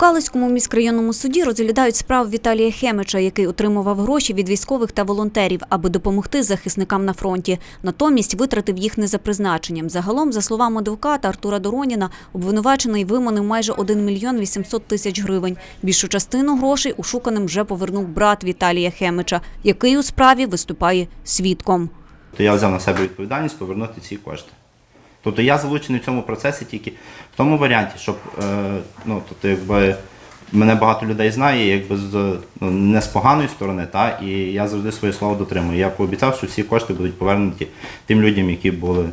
Калицькому міськрайонному суді розглядають справу Віталія Хемича, який отримував гроші від військових та волонтерів, аби допомогти захисникам на фронті. Натомість витратив їх не за призначенням. Загалом, за словами адвоката Артура Дороніна, обвинувачений виманив майже 1 мільйон 800 тисяч гривень. Більшу частину грошей ушуканим вже повернув брат Віталія Хемича, який у справі виступає свідком. То я взяв на себе відповідальність повернути ці кошти. Тобто я залучений в цьому процесі тільки в тому варіанті, щоб е, ну, тобто, якби, мене багато людей знає, якби з, ну, не з поганої сторони, та, і я завжди своє слово дотримую. Я пообіцяв, що всі кошти будуть повернуті тим людям, які були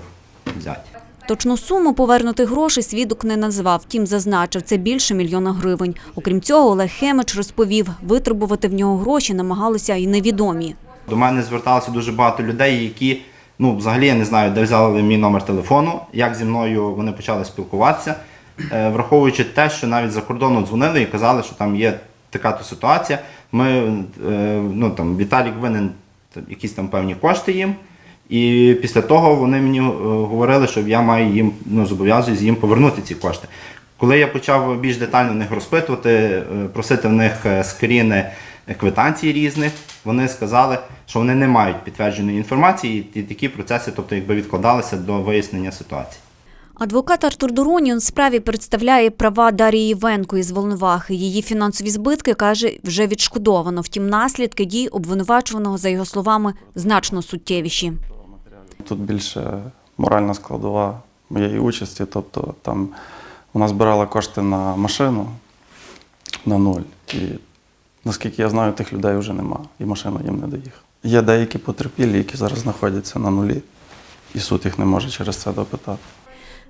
взяті. Точну суму повернутих грошей свідок не назвав, втім зазначив, це більше мільйона гривень. Окрім цього, Олег Хемич розповів, витребувати в нього гроші намагалися і невідомі. До мене зверталося дуже багато людей, які ну, взагалі я не знаю, де взяли мій номер телефону, як зі мною вони почали спілкуватися, Е, враховуючи те, що навіть за кордону дзвонили і казали, що там є така то ситуація. Ми, е, ну, там, Віталік винен там, якісь там певні кошти їм. І після того вони мені е, говорили, що я маю їм ну, зобов'язуюсь їм повернути ці кошти. Коли я почав більш детально них розпитувати, е, просити в них е, скріни квитанцій різних, вони сказали, що вони не мають підтвердженої інформації, і такі процеси, тобто, якби відкладалися до вияснення ситуації. Адвокат Артур Доронін в справі представляє права Дарії Івенко із Волновахи. Її фінансові збитки, каже, вже відшкодовано. Втім, наслідки дій обвинувачуваного, за його словами, значно суттєвіші. Тут більше моральна складова моєї участі. Тобто там вона збирала кошти на машину на нуль. І наскільки я знаю, тих людей вже нема, і машина їм не доїхала. Є деякі потерпілі, які зараз знаходяться на нулі, і суд їх не може через це допитати.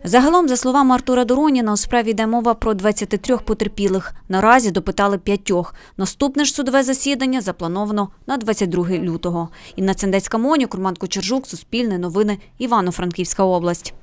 Загалом, за словами Артура Дороніна, у справі йде мова про 23 потерпілих. Наразі допитали п'ятьох. Наступне ж судове засідання заплановано на 22 лютого. Інна Цендецька Монюк, Роман Кочержук, Суспільне новини, Івано-Франківська область.